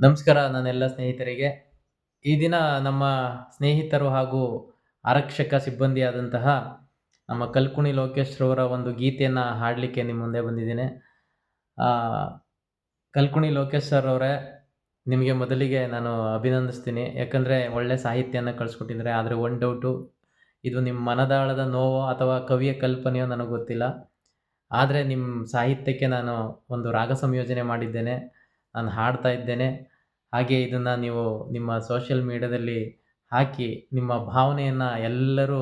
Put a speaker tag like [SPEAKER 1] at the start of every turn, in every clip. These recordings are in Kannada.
[SPEAKER 1] ನಮಸ್ಕಾರ ನನ್ನೆಲ್ಲ ಸ್ನೇಹಿತರಿಗೆ. ಈ ದಿನ ನಮ್ಮ ಸ್ನೇಹಿತರು ಹಾಗೂ ಆರಕ್ಷಕ ಸಿಬ್ಬಂದಿಯಾದಂತಹ ನಮ್ಮ ಕಲ್ಕುಣಿ ಲೋಕೇಶ್‌ರವರ ಒಂದು ಗೀತೆಯನ್ನು ಹಾಡಲಿಕ್ಕೆ ನಿಮ್ಮ ಮುಂದೆ ಬಂದಿದ್ದೇನೆ. ಕಲ್ಕುಣಿ ಲೋಕೇಶ್ ಸರ್ ಅವರೇ, ನಿಮಗೆ ಮೊದಲಿಗೆ ನಾನು ಅಭಿನಂದಿಸ್ತೀನಿ. ಯಾಕಂದರೆ ಒಳ್ಳೆ ಸಾಹಿತ್ಯನ ಕಳಿಸ್ಕೊಟ್ಟಿದ್ರೆ ಆದರೆ ಒನ್ ಡೌಟು, ಇದು ನಿಮ್ಮ ಮನದಾಳದ ನೋವೋ ಅಥವಾ ಕವಿಯ ಕಲ್ಪನೆಯೋ ನನಗೆ ಗೊತ್ತಿಲ್ಲ. ಆದರೆ ನಿಮ್ಮ ಸಾಹಿತ್ಯಕ್ಕೆ ನಾನು ಒಂದು ರಾಗ ಸಂಯೋಜನೆ ಮಾಡಿದ್ದೇನೆ. ನಾನು ಹಾಡ್ತಾ ಇದ್ದೇನೆ. ಹಾಗೆ ಇದನ್ನು ನೀವು ನಿಮ್ಮ ಸೋಷಿಯಲ್ ಮೀಡಿಯಾದಲ್ಲಿ ಹಾಕಿ ನಿಮ್ಮ ಭಾವನೆಯನ್ನು ಎಲ್ಲರೂ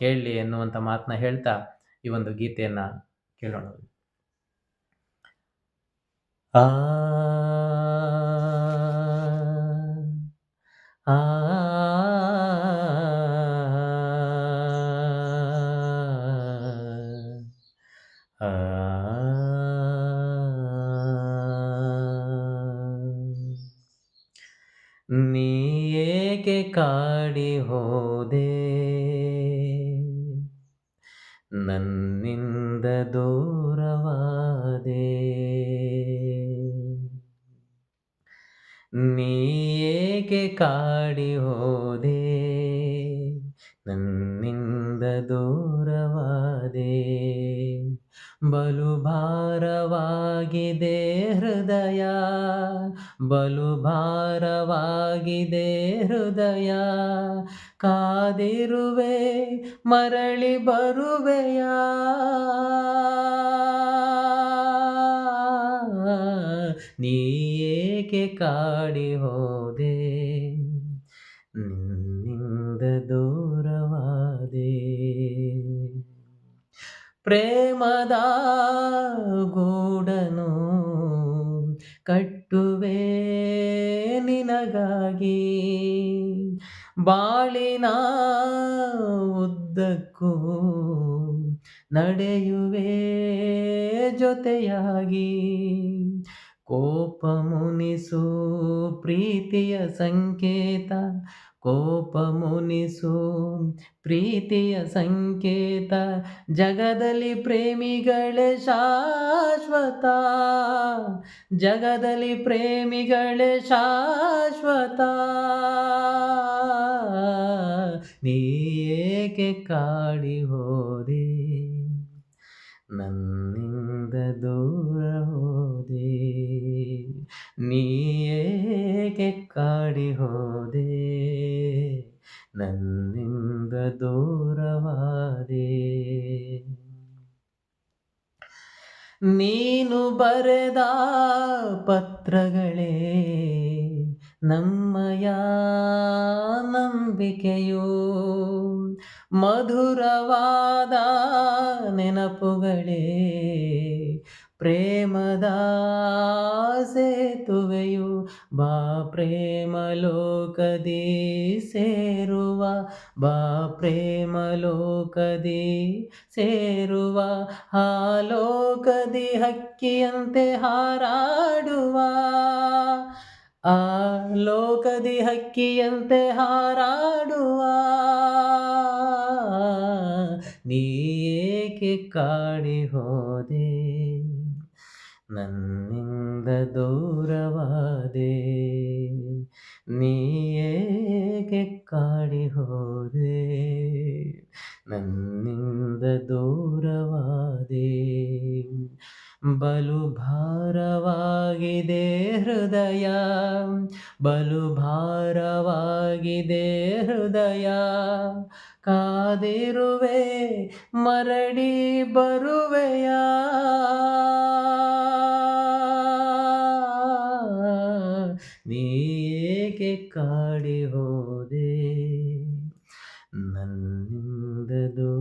[SPEAKER 1] ಕೇಳಲಿ ಎನ್ನುವಂಥ ಮಾತನ್ನ ಹೇಳ್ತಾ, ಈ ಒಂದು ಗೀತೆಯನ್ನು ಕೇಳೋಣ. ಆ ನೀ ಏಕೆ ಕಾಡಿ ಹೋದೆ? ನನ್ನಿಂದ ದೂರವಾದೆ. ನೀ ಏಕೆ ಕಾಡಿ ಹೋದೆ? ನನ್ನಿಂದ ದೂರವಾದೆ. ಬಲು ಭಾರವಾಗಿದೆ ಹೃದಯ ಬಲು ಭಾರವಾಗಿದೆ ಹೃದಯ. ಕಾದಿರುವೆ ಮರಳಿ ಬರುವೆಯಾ? ನೀ ಏಕೆ ಕಾಡಿ ಹೋದೆ ಪ್ರೇಮದ ಗೂಡನು ಕಟ್ಟುವೆ ನಿನಗಾಗಿ. ಬಾಳಿನ ಉದ್ದಕ್ಕೂ ನಡೆಯುವೆ ಜೊತೆಯಾಗಿ. ಕೋಪ ಮುನಿಸು ಪ್ರೀತಿಯ ಸಂಕೇತ ಕೋಪ ಮುನಿಸು ಪ್ರೀತಿಯ ಸಂಕೇತ, ಜಗದಲ್ಲಿ ಪ್ರೇಮಿಗಳೇ ಶಾಶ್ವತ. ಜಗದಲ್ಲಿ ಪ್ರೇಮಿಗಳೇ ಶಾಶ್ವತ. ನೀ ಏಕೆ ಕಾಡಿ ಹೋದೆ? ನನ್ನಿಂದ ದೂರ ಹೋದೆ. ನೀ ನನ್ನಿಂದ ದೂರವಾದೆ. ನೀನು ಬರೆದ ಪತ್ರಗಳೇ ನಮ್ಮಯ ನಂಬಿಕೆಯು ಮಧುರವಾದ ನೆನಪುಗಳೇ. ಪ್ರೇಮದ ಸೇತುವೆಯು ಬಾ ಪ್ರೇಮ ಲೋಕದಿ ಸೇರುವ, ಬಾ ಪ್ರೇಮ ಲೋಕದಿ ಸೇರುವ, ಆ ಲೋಕದಿ ಹಕ್ಕಿಯಂತೆ ಹಾರಾಡುವ, ಆ ಲೋಕದಿ ಹಕ್ಕಿಯಂತೆ ಹಾರಾಡುವ. ನೀ ಏಕೆ ಕಾಡಿ ಹೋದೆ ನನ್ನಿಂದ ದೂರವಾದೆ, ನೀ ಏಕೆ ಕಾಡಿ ಹೋದೆ? ನನ್ನಿಂದ ದೂರವಾದೆ, ಬಲು ಭಾರವಾಗಿದೆ ಹೃದಯ, ಬಲು ಭಾರವಾಗಿದೆ ಹೃದಯ. ಕಾದಿರುವೆ ಮರಡಿ ಬರುವೆಯಾ? ನೀಕೆ ಕಾಡಿ ಹೋದೆ? ನನ್ನಿಂದದು